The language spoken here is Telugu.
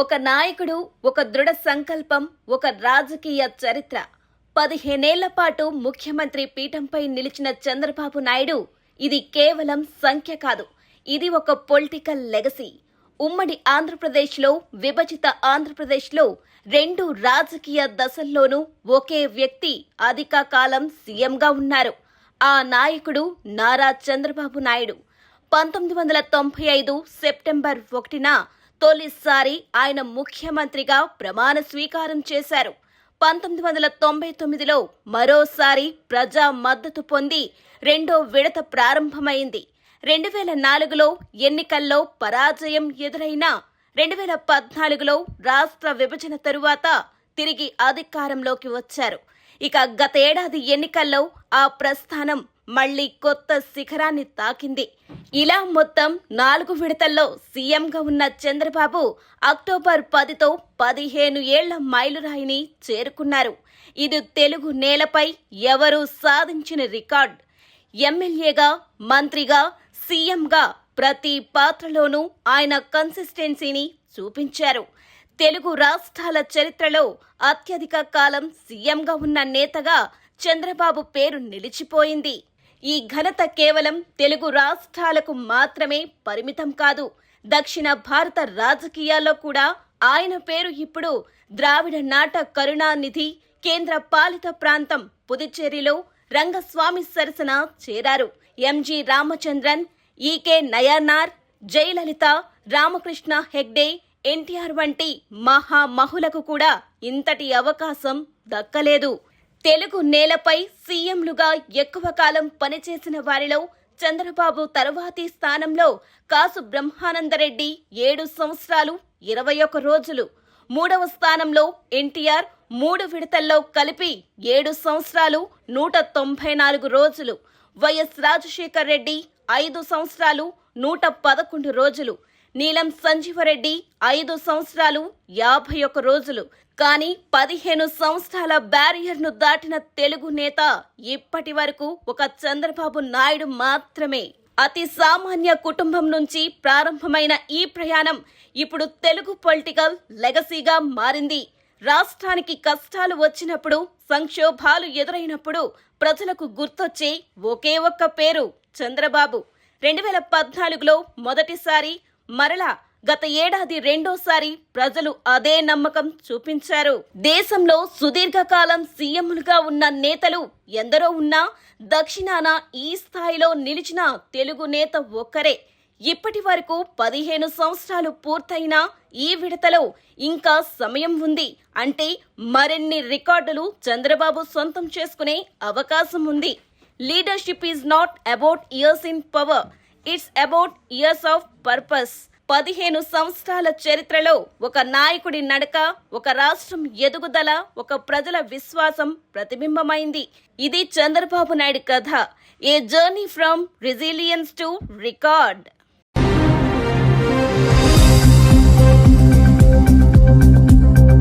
ఒక నాయకుడు ఒక దృఢ సంకల్పం ఒక రాజకీయ చరిత్ర. పదిహేనేళ్ళ పాటు ముఖ్యమంత్రి పీఠంపై నిలిచిన చంద్రబాబు నాయుడు ఇది కేవలం సంఖ్య కాదు ఇది ఒక పొలిటికల్ లెగసీ. ఉమ్మడి ఆంధ్రప్రదేశ్లో విభజిత ఆంధ్రప్రదేశ్లో రెండు రాజకీయ దశల్లోనూ ఒకే వ్యక్తి అధిక కాలం సీఎంగా ఉన్నారు. ఆ నాయకుడు నారా చంద్రబాబు నాయుడు. పంతొమ్మిది వందల తొంభై ఐదు సెప్టెంబర్ ఒకటిన తొలిసారి ఆయన ముఖ్యమంత్రిగా ప్రమాణ స్వీకారం చేశారు. పంతొమ్మిది వందల తొంభై తొమ్మిదిలో మరోసారి ప్రజా మద్దతు పొంది రెండో విడత ప్రారంభమైంది. రెండు వేల నాలుగులో ఎన్నికల్లో పరాజయం ఎదురైనా రెండు వేల పద్నాలుగులో రాష్ట్ర విభజన తరువాత తిరిగి అధికారంలోకి వచ్చారు. ఇక గతేడాది ఎన్నికల్లో ఆ ప్రస్థానం మళ్ళీ కొత్త శిఖరాన్ని తాకింది. ఇలా మొత్తం నాలుగు విడతల్లో సీఎంగా ఉన్న చంద్రబాబు అక్టోబర్ పదితో పదిహేను ఏళ్ళ మైలురాయిని చేరుకున్నారు. ఇది తెలుగు నేలపై ఎవరూ సాధించిన రికార్డ్. ఎమ్మెల్యేగా మంత్రిగా సీఎంగా ప్రతి పాత్రలోనూ ఆయన కన్సిస్టెన్సీని చూపించారు. తెలుగు రాష్ట్రాల చరిత్రలో అత్యధిక కాలం సీఎంగా ఉన్న నేతగా చంద్రబాబు పేరు నిలిచిపోయింది. ఈ ఘనత కేవలం తెలుగు రాష్ట్రాలకు మాత్రమే పరిమితం కాదు దక్షిణ భారత రాజకీయాల్లో కూడా ఆయన పేరు ఇప్పుడు ద్రావిడ నాట కరుణానిధి కేంద్ర పాలిత ప్రాంతం పుదుచ్చేరిలో రంగస్వామి సరసన చేరారు. ఎంజి రామచంద్రన్ ఈకే నయనార్ జయలలిత రామకృష్ణ హెగ్డే ఎన్టీఆర్ వంటి మహామహులకు కూడా ఇంతటి అవకాశం దక్కలేదు. తెలుగు నేలపై సీఎంలుగా ఎక్కువ కాలం పనిచేసిన వారిలో చంద్రబాబు తరువాతి స్థానంలో కాసు బ్రహ్మానందరెడ్డి ఏడు సంవత్సరాలు ఇరవై ఒక రోజులు. మూడవ స్థానంలో ఎన్టీఆర్ మూడు విడతల్లో కలిపి ఏడు సంవత్సరాలు నూట తొంభై నాలుగు రోజులు. వైఎస్ రాజశేఖర్ రెడ్డి ఐదు సంవత్సరాలు నూట పదకొండు రోజులు. నీలం సంజీవరెడ్డి ఐదు సంవత్సరాలు యాభై ఒక్క రోజులు. కానీ పదిహేను సంవత్సరాల బ్యారియర్ను దాటిన తెలుగు నేత ఇప్పటి వరకు ఒక చంద్రబాబు నాయుడు మాత్రమే. అతి సామాన్య కుటుంబం నుంచి ప్రారంభమైన ఈ ప్రయాణం ఇప్పుడు తెలుగు పొలిటికల్ లెగసీగా మారింది. రాష్ట్రానికి కష్టాలు వచ్చినప్పుడు సంక్షోభాలు ఎదురైనప్పుడు ప్రజలకు గుర్తొచ్చే ఒకే ఒక్క పేరు చంద్రబాబు. రెండు వేల పద్నాలుగులో మొదటిసారి మరలా గత ఏడాది రెండోసారి ప్రజలు అదే నమ్మకం చూపించారు. దేశంలో సుదీర్ఘకాలం సీఎంలుగా ఉన్న నేతలు ఎందరో ఉన్నా దక్షిణాన ఈ స్థాయిలో నిలిచిన తెలుగు నేత ఒక్కరే. ఇప్పటి వరకు పదిహేను సంవత్సరాలు పూర్తయిన ఈ విడతలో ఇంకా సమయం ఉంది. అంటే మరిన్ని రికార్డులు చంద్రబాబు సొంతం చేసుకునే అవకాశం ఉంది. Leadership is not about years in power. It's about years of purpose పదిహేను సంవత్సరాల చరిత్రలో ఒక నాయకుడి నడక ఒక రాష్ట్రం ఎదుగుదల ఒక ప్రజల విశ్వాసం ప్రతిబింబమైంది. ఇది చంద్రబాబు నాయుడు కథ. A journey from resilience to record